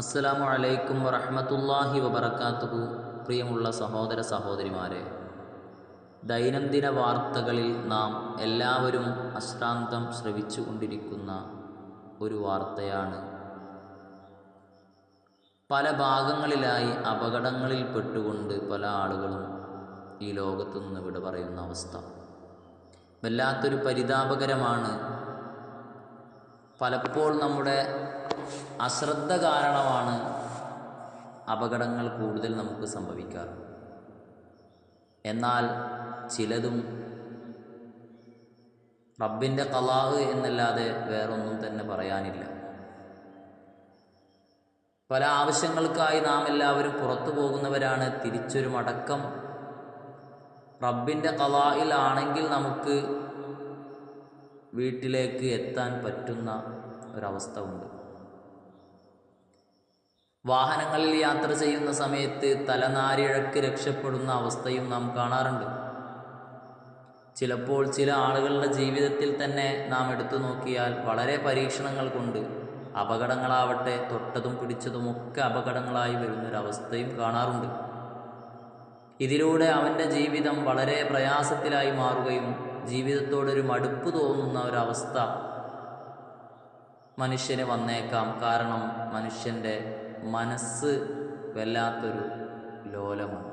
അസ്സലാമു അലൈക്കും വറഹ്മത്തുള്ളാഹി വബറകാതുഹു പ്രിയമുള്ള സഹോദര സഹോദരിമാരെ ദൈനംദിന വാർത്തകളിൽ നാം എല്ലാവരും അശ്രാന്തം ശ്രവിച്ചു കൊണ്ടിരിക്കുന്ന ഒരു വാർത്തയാണ്. പല ഭാഗങ്ങളിലായി അപകടങ്ങളിൽ പെട്ടുകൊണ്ട് പല ആളുകളും ഈ ലോകത്തു നിന്ന് വിട പറയുന്ന അവസ്ഥ. വല്ലാത്തൊരു പരിതാപകരമാണ്. പലപ്പോൾ നമ്മുടെ അശ്രദ്ധ കാരണമാണ് അപകടങ്ങൾ കൂടുതൽ നമുക്ക് സംഭവിക്കാറ്. എന്നാൽ ചിലതും റബ്ബിന്റെ കലാഹ് എന്നല്ലാതെ വേറൊന്നും തന്നെ പറയാനില്ല. പല ആവശ്യങ്ങൾക്കായി നാം എല്ലാവരും പുറത്തു പോകുന്നവരാണ്. തിരിച്ചൊരു മടക്കം റബ്ബിന്റെ കലാഹിലാണെങ്കിൽ നമുക്ക് വീട്ടിലേക്ക് എത്താൻ പറ്റുന്ന ഒരവസ്ഥ ഉണ്ട്. വാഹനങ്ങളിൽ യാത്ര ചെയ്യുന്ന സമയത്ത് തലനാരിഴക്ക് രക്ഷപ്പെടുന്ന അവസ്ഥയും നാം കാണാറുണ്ട്. ചിലപ്പോൾ ചില ആളുകളുടെ ജീവിതത്തിൽ തന്നെ നാം എടുത്തു നോക്കിയാൽ വളരെ പരീക്ഷണങ്ങൾ കൊണ്ട് അപകടങ്ങളാവട്ടെ തൊട്ടതും പിടിച്ചതുമൊക്കെ അപകടങ്ങളായി വരുന്നൊരവസ്ഥയും കാണാറുണ്ട്. ഇതിലൂടെ അവന്റെ ജീവിതം വളരെ പ്രയാസത്തിലായി മാറുകയും ജീവിതത്തോടൊരു മടുപ്പ് തോന്നുന്ന ഒരവസ്ഥ മനുഷ്യന് വന്നേക്കാം. കാരണം മനുഷ്യന്റെ മനസ്സ് വല്ലാത്തൊരു ലോലമാണ്.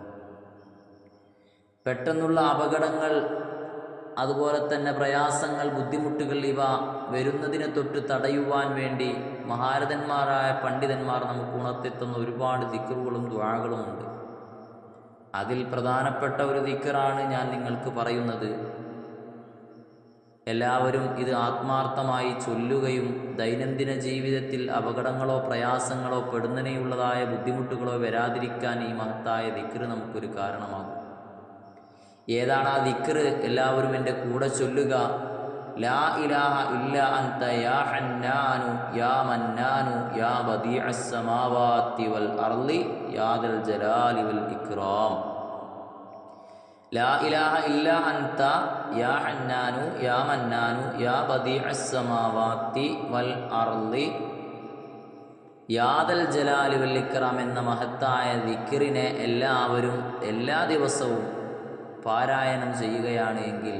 പെട്ടെന്നുള്ള അപകടങ്ങൾ അതുപോലെ തന്നെ പ്രയാസങ്ങൾ ബുദ്ധിമുട്ടുകൾ ഇവ വരുന്നതിനെ തൊട്ട് തടയുവാൻ വേണ്ടി മഹാരഥന്മാരായ പണ്ഡിതന്മാർ നമുക്ക് ഉണർത്തിത്തുന്ന ഒരുപാട് ദിക്കറുകളും ദ്വാകളുമുണ്ട് അതിൽ പ്രധാനപ്പെട്ട ഒരു ദിക്കറാണ് ഞാൻ നിങ്ങൾക്ക് പറയുന്നത്. എല്ലാവരും ഇത് ആത്മാർത്ഥമായി ചൊല്ലുകയും ദൈനംദിന ജീവിതത്തിൽ അപകടങ്ങളോ പ്രയാസങ്ങളോ പെടുന്നതിനെയുള്ളതായ ബുദ്ധിമുട്ടുകളോ വരാതിരിക്കാൻ ഈ മഹത്തായ ദിക്റ് നമുക്കൊരു കാരണമാകും. ഏതാണ് ആ ദിക്റ്? എല്ലാവരും എന്റെ കൂടെ ചൊല്ലുക. ലാ ഇലാഹ ഇല്ല അന്ത യാ ഹന്നാനു യാ മന്നാനു യാ ബദീഅസ് സമാവാതി വൽ അർളി യാ ദൽ ജലാലി വൽ ഇക്റാം ലാ ഇലാഹ ഇല്ല അൻത യാ ഹന്നാനു യാ മന്നാനു യാ ബദീഅസ് അസ്സമാവാത്തി വൽ അർളി. യാദൽ ജലാലി വൽ ഇക്റാം എന്ന മഹത്തായ ദിക്കറിനെ എല്ലാവരും എല്ലാ ദിവസവും പാരായണം ചെയ്യുകയാണ് എങ്കിൽ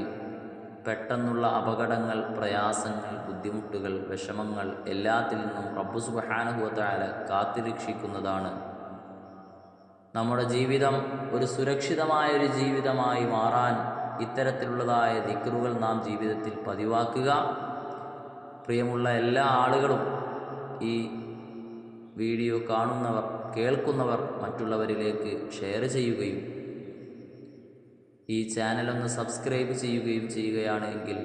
പെട്ടെന്നുള്ള അപകടങ്ങൾ പ്രയാസങ്ങൾ ബുദ്ധിമുട്ടുകൾ വിഷമങ്ങൾ എല്ലാത്തിൽ നിന്നും റബ്ബു സുബഹാനുഭവത്തായ കാത്തിരക്ഷിക്കുന്നതാണ് നമ്മുടെ ജീവിതം ഒരു സുരക്ഷിതമായ ഒരു ജീവിതമായി മാറാൻ ഇത്തരത്തിലുള്ളതായ ദിക്റുകൾ നാം ജീവിതത്തിൽ പതിവാക്കുക. പ്രിയമുള്ള എല്ലാ ആളുകളും ഈ വീഡിയോ കാണുന്നവർ കേൾക്കുന്നവർ മറ്റുള്ളവരിലേക്ക് ഷെയർ ചെയ്യുകയും ഈ ചാനലൊന്ന് സബ്സ്ക്രൈബ് ചെയ്യുകയും ചെയ്യുകയാണെങ്കിൽ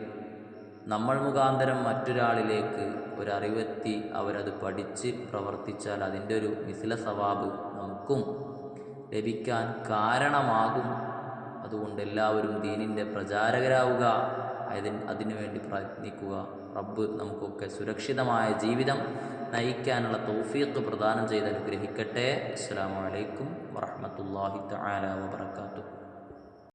നമ്മൾ മുഖാന്തരം മറ്റൊരാളിലേക്ക് ഒരറിവെത്തി അവരത് പഠിച്ച് പ്രവർത്തിച്ചാൽ അതിന്റെ ഒരു മിസില സവാബ് നമുക്കും ലഭിക്കാൻ കാരണമാകും. അതുകൊണ്ട് എല്ലാവരും ദീനിന്റെ പ്രചാരകരാവുക. അതിന് അതിനുവേണ്ടി പ്രയത്നിക്കുക. റബ്ബ് നമുക്കൊക്കെ സുരക്ഷിതമായ ജീവിതം നയിക്കാനുള്ള തൗഫീഖ് പ്രദാനം ചെയ്ത് അനുഗ്രഹിക്കട്ടെ. അസ്സാം വലൈക്കും വറഹമത്തല്ലാഹി തആല വബറകാതുഹു.